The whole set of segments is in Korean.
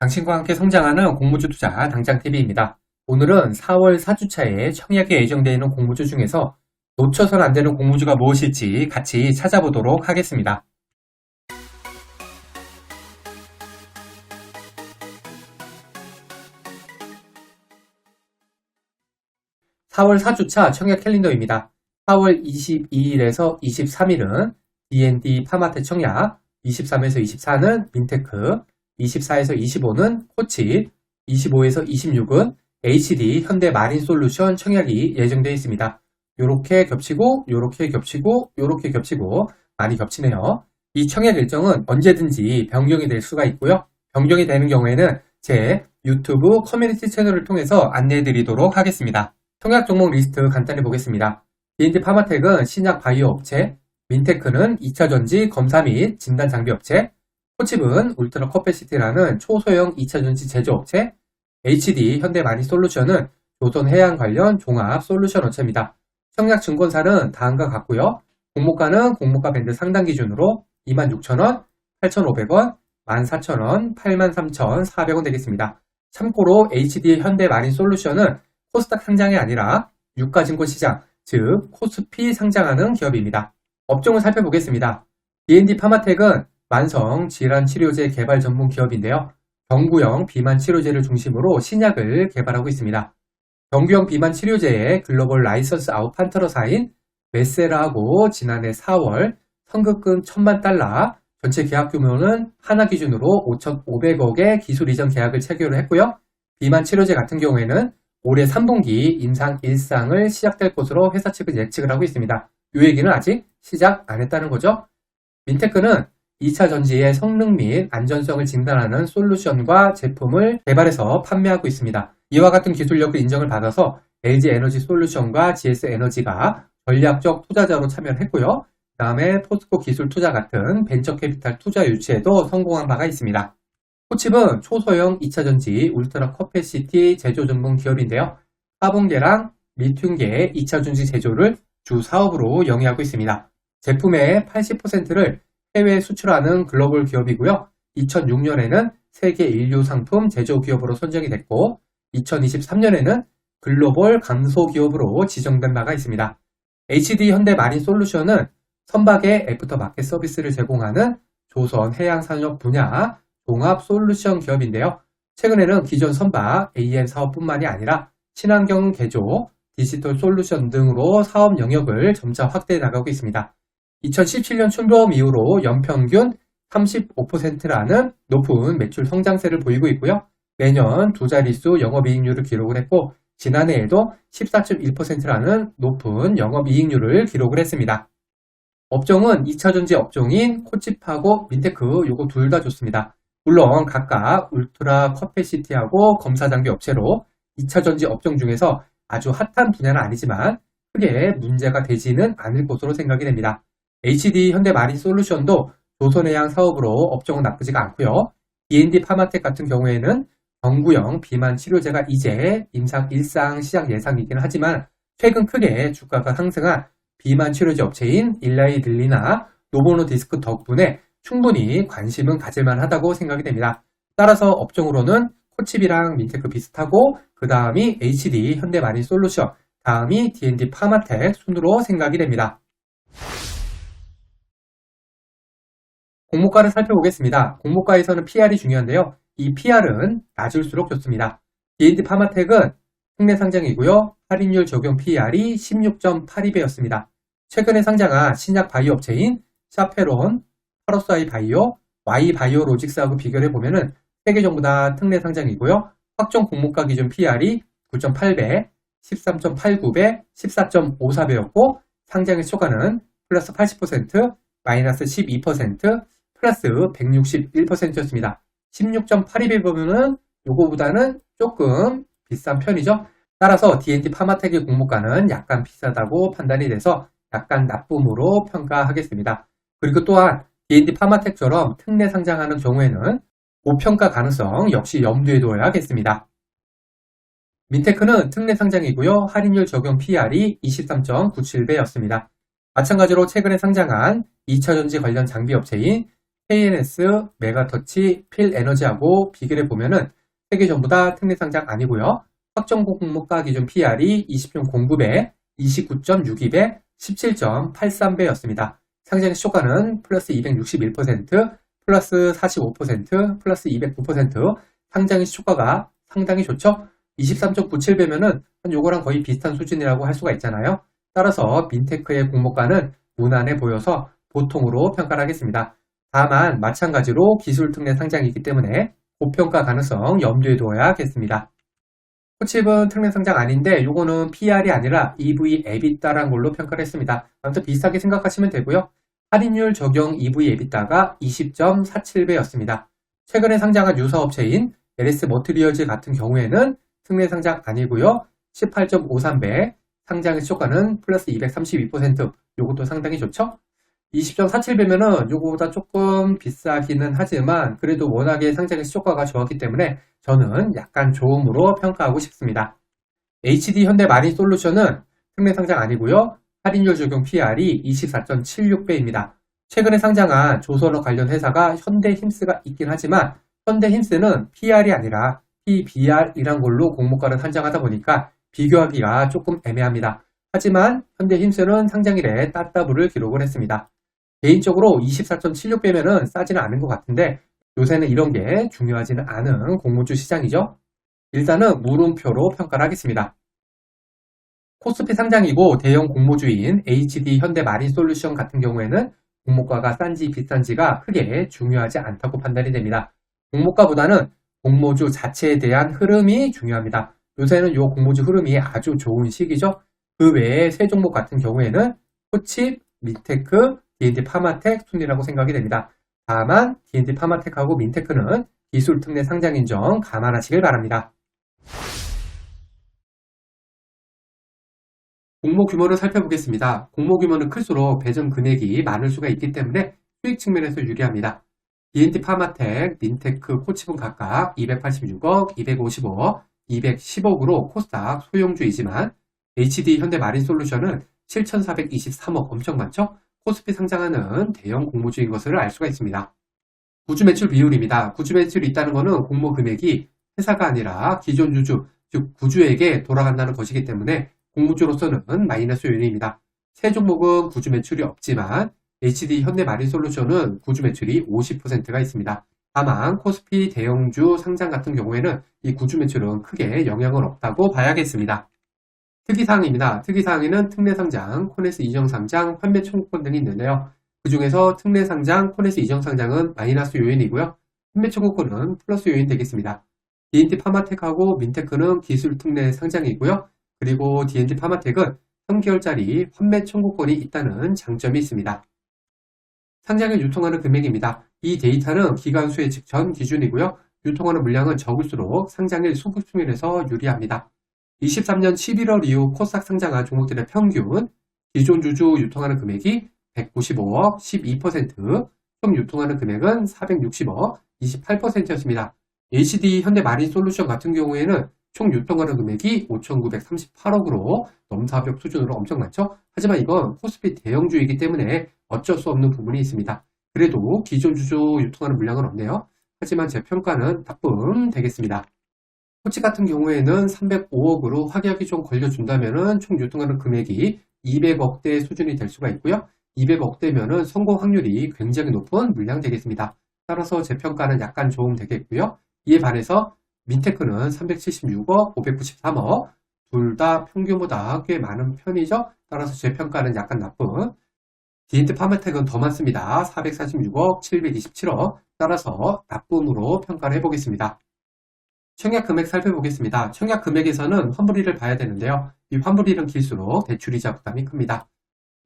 당신과 함께 성장하는 공모주 투자 당장TV입니다. 오늘은 4월 4주차에 청약에 예정되어 있는 공모주 중에서 놓쳐선 안 되는 공모주가 무엇일지 같이 찾아보도록 하겠습니다. 4월 4주차 청약 캘린더입니다. 4월 22일에서 23일은 D&D 파마테 청약, 23에서 24는 민테크, 24에서 25는 코치, 25에서 26은 HD 현대 마린 솔루션 청약이 예정되어 있습니다. 요렇게 겹치고, 요렇게 겹치고, 요렇게 겹치고 많이 겹치네요. 이 청약 일정은 언제든지 변경이 될 수가 있고요. 변경이 되는 경우에는 제 유튜브 커뮤니티 채널을 통해서 안내해 드리도록 하겠습니다. 청약 종목 리스트 간단히 보겠습니다. D&D 파마텍은 신약 바이오 업체, 민테크는 2차 전지 검사 및 진단 장비 업체, 코칩은 울트라 커패시티라는 초소형 2차 전지 제조업체, HD 현대 마니 솔루션은 조선 해양 관련 종합 솔루션 업체입니다. 청약 증권사는 다음과 같고요. 공모가는 공모가 밴드 상단 기준으로 26,000원, 8,500원, 14,000원, 83,400원 되겠습니다. 참고로 HD 현대 마린 솔루션은 코스닥 상장이 아니라 유가증권 시장, 즉 코스피 상장하는 기업입니다. 업종을 살펴보겠습니다. D&D 파마텍은 만성 질환 치료제 개발 전문 기업인데요. 경구형 비만 치료제를 중심으로 신약을 개발하고 있습니다. 경구형 비만 치료제의 글로벌 라이선스 아웃 판트러사인 메세라하고 지난해 4월 선급금 1000만 달러, 전체 계약 규모는 하나 기준으로 5,500억의 기술 이전 계약을 체결을 했고요. 비만 치료제 같은 경우에는 올해 3분기 임상 1상을 시작될 것으로 회사 측은 예측을 하고 있습니다. 이 얘기는 아직 시작 안 했다는 거죠. 민테크는 2차 전지의 성능 및 안전성을 진단하는 솔루션과 제품을 개발해서 판매하고 있습니다. 이와 같은 기술력을 인정을 받아서 LG 에너지 솔루션과 GS 에너지가 전략적 투자자로 참여를 했고요. 그 다음에 포스코 기술 투자 같은 벤처 캐피탈 투자 유치에도 성공한 바가 있습니다. 코칩은 초소형 2차전지 울트라 커패시티 제조 전문 기업인데요. 화분계랑 리튬계 2차전지 제조를 주 사업으로 영위하고 있습니다. 제품의 80%를 해외 수출하는 글로벌 기업이고요. 2006년에는 세계 인류 상품 제조 기업으로 선정이 됐고 2023년에는 글로벌 강소 기업으로 지정된 바가 있습니다. HD 현대 마린 솔루션은 선박의 애프터 마켓 서비스를 제공하는 조선 해양 산업 분야 종합 솔루션 기업인데요. 최근에는 기존 선박 AM 사업뿐만이 아니라 친환경 개조, 디지털 솔루션 등으로 사업 영역을 점차 확대해 나가고 있습니다. 2017년 춘보험 이후로 연평균 35%라는 높은 매출 성장세를 보이고 있고요. 매년 두 자릿수 영업이익률을 기록을 했고 지난해에도 14.1%라는 높은 영업이익률을 기록을 했습니다. 업종은 2차전지 업종인 코치하고 민테크 요거 둘 다 좋습니다. 물론 각각 울트라 커패시티하고 검사 장비 업체로 2차전지 업종 중에서 아주 핫한 분야는 아니지만 크게 문제가 되지는 않을 것으로 생각이 됩니다. HD 현대 마린 솔루션도 조선해양 사업으로 업종은 나쁘지가 않고요. D&D 파마텍 같은 경우에는 정구형 비만 치료제가 이제 임상 일상 시장 예상이긴 하지만 최근 크게 주가가 상승한 비만 치료제 업체인 일라이들리나 노보노디스크 덕분에 충분히 관심은 가질만 하다고 생각이 됩니다. 따라서 업종으로는 코칩이랑 민테크 비슷하고 그 다음이 HD 현대마린 솔루션, 다음이 D&D 파마텍 순으로 생각이 됩니다. 공모가를 살펴보겠습니다. 공모가에서는 PR이 중요한데요. 이 PR은 낮을수록 좋습니다. D&D 파마텍은 국내 상장이고요. 할인율 적용 PR이 16.82배였습니다. 최근에 상장한 신약 바이오 업체인 샤페론, 파로스아이 바이오, Y 바이오 로직스하고 비교를 해보면은 세개 전부 다 특례 상장이고요. 확정 공모가 기준 PR이 9.8배, 13.89배, 14.54배였고 상장의 초과는 플러스 80%, 마이너스 12%, 플러스 161%였습니다. 16.82배 보면은 요거보다는 조금 비싼 편이죠. 따라서 D&D 파마텍의 공모가는 약간 비싸다고 판단이 돼서 약간 나쁨으로 평가하겠습니다. 그리고 또한 D&D 파마텍처럼 특례 상장하는 경우에는 고평가 가능성 역시 염두에 둬야겠습니다. 민테크는 특례 상장이고요. 할인율 적용 PR이 23.97배였습니다. 마찬가지로 최근에 상장한 2차전지 관련 장비 업체인 KNS, 메가터치, 필에너지하고 비교를 보면은 세 개 전부 다 특례 상장 아니고요. 확정 공모가 기준 PR이 20.09배, 29.62배, 17.83배였습니다. 상장 시초가는 플러스 261%, 플러스 45%, 플러스 209%, 상장의 시초가가 상당히 좋죠? 23.97배면은 요거랑 거의 비슷한 수준이라고 할 수가 있잖아요. 따라서 민테크의 공모가는 무난해 보여서 보통으로 평가를 하겠습니다. 다만 마찬가지로 기술 특례 상장이기 때문에 고평가 가능성 염두에 두어야겠습니다. 코칩은 특례 상장 아닌데 요거는 PR이 아니라 EV 에비따란 걸로 평가를 했습니다. 아무튼 비슷하게 생각하시면 되고요. 할인율 적용 EV 에비따가 20.47배였습니다. 최근에 상장한 유사업체인 LS 머트리얼즈 같은 경우에는 특례 상장 아니고요. 18.53배, 상장의 시초가는 플러스 232%, 요것도 상당히 좋죠? 20.47배면은 요거보다 조금 비싸기는 하지만 그래도 워낙에 상장의 시초가가 좋았기 때문에 저는 약간 좋음으로 평가하고 싶습니다. HD 현대 마린 솔루션은 특례 상장 아니고요. 할인율 적용 PR이 24.76배입니다. 최근에 상장한 조선업 관련 회사가 현대 힘스가 있긴 하지만 현대 힘스는 PR이 아니라 PBR이란 걸로 공모가를 산정하다 보니까 비교하기가 조금 애매합니다. 하지만 현대 힘스는 상장일에 따따블을 기록을 했습니다. 개인적으로 24.76배면은 싸지는 않은 것 같은데 요새는 이런 게 중요하지는 않은 공모주 시장이죠. 일단은 물음표로 평가를 하겠습니다. 코스피 상장이고 대형 공모주인 HD 현대 마린 솔루션 같은 경우에는 공모가가 싼지 비싼지가 크게 중요하지 않다고 판단이 됩니다. 공모가보다는 공모주 자체에 대한 흐름이 중요합니다. 요새는 이 공모주 흐름이 아주 좋은 시기죠. 그 외에 세 종목 같은 경우에는 코칩, 민테크, D&D 파마텍 순위라고 생각이 됩니다. 다만 D&D 파마텍하고 민테크는 기술 특례 상장인 점 감안하시길 바랍니다. 공모 규모를 살펴보겠습니다. 공모 규모는 클수록 배정 금액이 많을 수가 있기 때문에 수익 측면에서 유리합니다. D&D 파마텍, 민테크, 코치분 각각 286억, 255억, 210억으로 코스닥 소형주이지만 HD 현대 마린솔루션은 7,423억 엄청 많죠? 코스피 상장하는 대형 공모주인 것을 알 수가 있습니다. 구주 매출 비율입니다. 구주 매출이 있다는 것은 공모 금액이 회사가 아니라 기존 주주, 즉 구주에게 돌아간다는 것이기 때문에 공모주로서는 마이너스 요인입니다. 세 종목은 구주 매출이 없지만 HD 현대 마린솔루션은 구주 매출이 50%가 있습니다. 다만 코스피 대형주 상장 같은 경우에는 이 구주 매출은 크게 영향은 없다고 봐야겠습니다. 특이사항입니다. 특이사항에는 특례상장, 코네스 이정상장, 판매 청구권 등이 있는데요. 그 중에서 특례상장, 코네스 이정상장은 마이너스 요인이고요. 판매 청구권은 플러스 요인 되겠습니다. D&T 파마텍하고 민테크는 기술 특례 상장이고요. 그리고 D&T 파마텍은 3개월짜리 판매 청구권이 있다는 장점이 있습니다. 상장을 유통하는 금액입니다. 이 데이터는 기간 수의 직전 기준이고요. 유통하는 물량은 적을수록 상장일 소급 측면에서 유리합니다. 23년 11월 이후 코스닥 상장한 종목들의 평균 기존 주주 유통하는 금액이 195억 12%, 총 유통하는 금액은 460억 28%였습니다. HD 현대마린솔루션 같은 경우에는 총 유통하는 금액이 5,938억으로 넘사벽 수준으로 엄청 많죠? 하지만 이건 코스피 대형주이기 때문에 어쩔 수 없는 부분이 있습니다. 그래도 기존 주주 유통하는 물량은 없네요. 하지만 제 평가는 나쁨 되겠습니다. 코치 같은 경우에는 305억으로 확약이 좀 걸려준다면 총 유통하는 금액이 200억대 수준이 될 수가 있고요. 200억대면 성공 확률이 굉장히 높은 물량 되겠습니다. 따라서 제 평가는 약간 좋음 되겠고요. 이에 반해서 민테크는 376억, 593억 둘 다 평균보다 꽤 많은 편이죠. 따라서 제 평가는 약간 나쁜 디엔트 파마텍은 더 많습니다. 446억, 727억 따라서 나쁨으로 평가를 해보겠습니다. 청약 금액 살펴보겠습니다. 청약 금액에서는 환불일을 봐야 되는데요. 이 환불일은 길수록 대출이자 부담이 큽니다.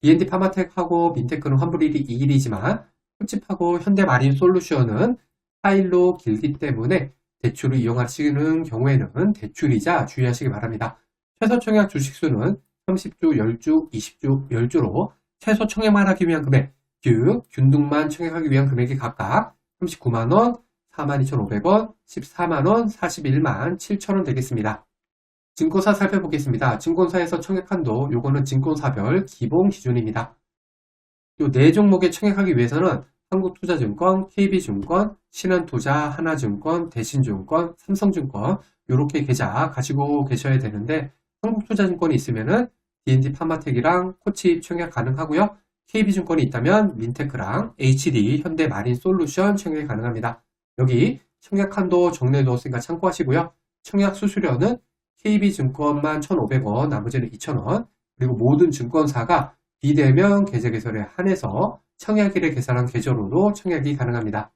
D&D 파마텍하고 민테크는 환불일이 2일이지만 코칩하고 현대마린 솔루션은 4일로 길기 때문에 대출을 이용하시는 경우에는 대출이자 주의하시기 바랍니다. 최소 청약 주식수는 30주, 10주, 20주, 10주로 최소 청약만 하기 위한 금액, 즉 균등만 청약하기 위한 금액이 각각 39만원, 42,500원, 14만원, 41만 7천원 되겠습니다. 증권사 살펴보겠습니다. 증권사에서 청약 한도, 요거는 증권사별 기본 기준입니다. 요 네 종목에 청약하기 위해서는 한국투자증권, KB증권, 신한투자, 하나증권, 대신증권, 삼성증권 이렇게 계좌 가지고 계셔야 되는데 한국투자증권이 있으면은 D&D 파마텍이랑 코치 청약 가능하고요. KB증권이 있다면 민테크랑 HD 현대마린솔루션 청약이 가능합니다. 여기 청약 한도 정리해 두었으니까 참고하시고요. 청약 수수료는 KB증권만 1,500원, 나머지는 2,000원, 그리고 모든 증권사가 비대면 계좌 개설에 한해서 청약일을 계산한 계좌로도 청약이 가능합니다.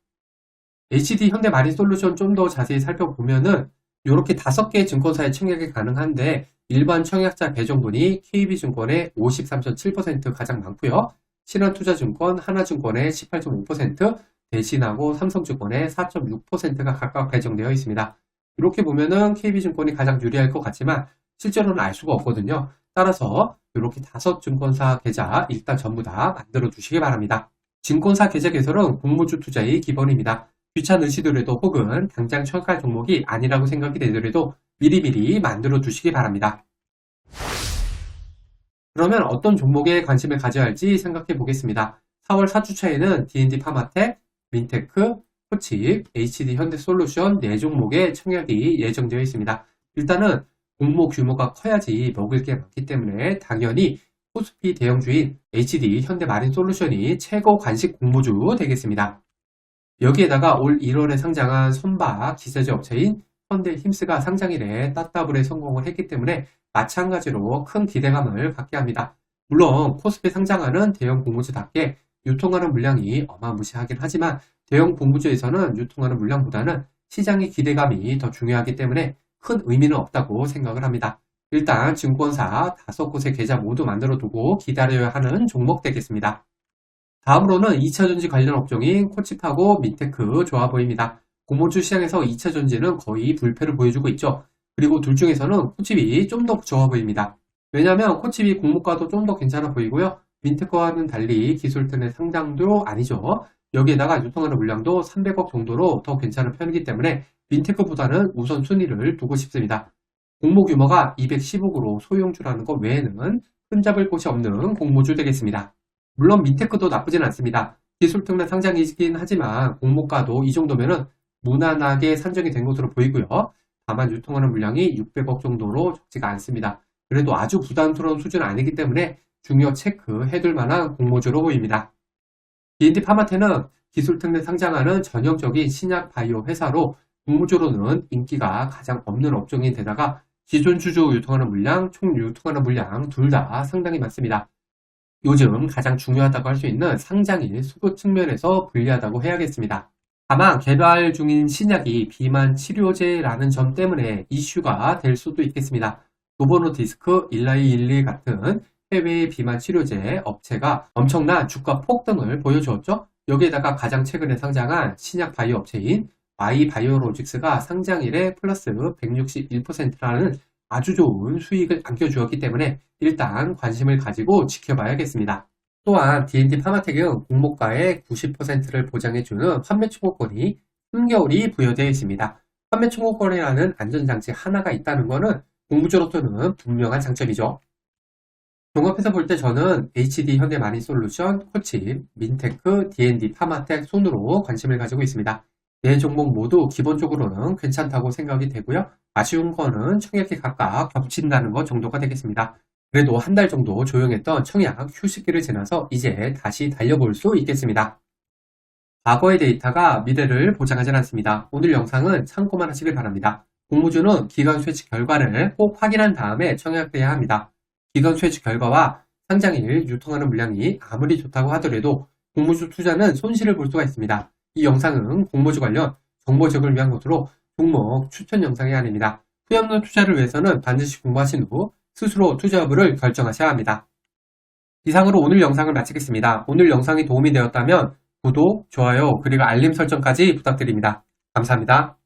HD 현대 마린솔루션 좀 더 자세히 살펴보면은 이렇게 다섯 개의 증권사의 청약이 가능한데 일반 청약자 배정분이 KB증권의 53.7% 가장 많고요. 신한투자증권, 하나증권의 18.5%, 대신하고 삼성증권의 4.6%가 각각 배정되어 있습니다. 이렇게 보면은 KB증권이 가장 유리할 것 같지만 실제로는 알 수가 없거든요. 따라서 이렇게 다섯 증권사 계좌 일단 전부 다 만들어 두시기 바랍니다. 증권사 계좌 개설은 공모주 투자의 기본입니다. 귀찮으시더라도 혹은 당장 청약할 종목이 아니라고 생각이 되더라도 미리미리 만들어 두시기 바랍니다. 그러면 어떤 종목에 관심을 가져야 할지 생각해 보겠습니다. 4월 4주차에는 D&D 파마텍, 민테크, 코치, HD 현대솔루션 4종목의 청약이 예정되어 있습니다. 일단은 공모 규모가 커야지 먹을 게 많기 때문에 당연히 코스피 대형주인 HD 현대마린솔루션이 최고 관식 공모주 되겠습니다. 여기에다가 올 1월에 상장한 선박 기세제 업체인 현대힘스가 상장일에 따따블에 성공을 했기 때문에 마찬가지로 큰 기대감을 갖게 합니다. 물론 코스피 상장하는 대형 공모주답게 유통하는 물량이 어마무시하긴 하지만 대형 공모주에서는 유통하는 물량보다는 시장의 기대감이 더 중요하기 때문에 큰 의미는 없다고 생각을 합니다. 일단 증권사 다섯 곳의 계좌 모두 만들어 두고 기다려야 하는 종목 되겠습니다. 다음으로는 2차전지 관련 업종인 코치파고 민테크 좋아 보입니다. 공모주 시장에서 2차전지는 거의 불패를 보여주고 있죠. 그리고 둘 중에서는 코치비 좀더 좋아 보입니다. 왜냐하면 코치비 공모가도 좀 더 괜찮아 보이고요. 민테크와는 달리 기술팀의 상장도 아니죠. 여기에다가 유통하는 물량도 300억 정도로 더 괜찮은 편이기 때문에 민테크보다는 우선 순위를 두고 싶습니다. 공모 규모가 210억으로 소형주라는 것 외에는 흠잡을 곳이 없는 공모주 되겠습니다. 물론 민테크도 나쁘진 않습니다. 기술특례 상장이긴 하지만 공모가도 이 정도면은 무난하게 산정이 된 것으로 보이고요. 다만 유통하는 물량이 600억 정도로 적지가 않습니다. 그래도 아주 부담스러운 수준은 아니기 때문에 중요 체크해둘 만한 공모주로 보입니다. D&D 파마테는 기술특례 상장하는 전형적인 신약 바이오 회사로 공모주로는 인기가 가장 없는 업종인데다가 기존 주주 유통하는 물량, 총 유통하는 물량 둘 다 상당히 많습니다. 요즘 가장 중요하다고 할 수 있는 상장일 수급 측면에서 불리하다고 해야겠습니다. 다만 개발 중인 신약이 비만 치료제라는 점 때문에 이슈가 될 수도 있겠습니다. 노보노디스크, 일라이일리 같은 해외 비만 치료제 업체가 엄청난 주가 폭등을 보여주었죠. 여기에다가 가장 최근에 상장한 신약 바이오 업체인 마이바이오로직스가 상장일에 플러스 161%라는 아주 좋은 수익을 안겨주었기 때문에 일단 관심을 가지고 지켜봐야겠습니다. 또한 D&D 파마텍은 공모가의 90%를 보장해주는 판매 청구권이 3개월이 부여되어 있습니다. 판매 청구권이라는 안전장치 하나가 있다는 것은 공부주로서는 분명한 장점이죠. 종합해서 볼 때 저는 HD 현대 마린솔루션, 코치, 민테크, D&D 파마텍 손으로 관심을 가지고 있습니다. 네 종목 모두 기본적으로는 괜찮다고 생각이 되고요. 아쉬운 거는 청약이 각각 겹친다는 것 정도가 되겠습니다. 그래도 한 달 정도 조용했던 청약 휴식기를 지나서 이제 다시 달려볼 수 있겠습니다. 과거의 데이터가 미래를 보장하진 않습니다. 오늘 영상은 참고만 하시길 바랍니다. 공모주는 기관 switch 결과를 꼭 확인한 다음에 청약돼야 합니다. 기관 switch 결과와 상장일 유통하는 물량이 아무리 좋다고 하더라도 공모주 투자는 손실을 볼 수가 있습니다. 이 영상은 공모주 관련 정보 제공을 위한 것으로 종목 추천 영상이 아닙니다. 후연료 투자를 위해서는 반드시 공부하신 후 스스로 투자 여부를 결정하셔야 합니다. 이상으로 오늘 영상을 마치겠습니다. 오늘 영상이 도움이 되었다면 구독, 좋아요, 그리고 알림 설정까지 부탁드립니다. 감사합니다.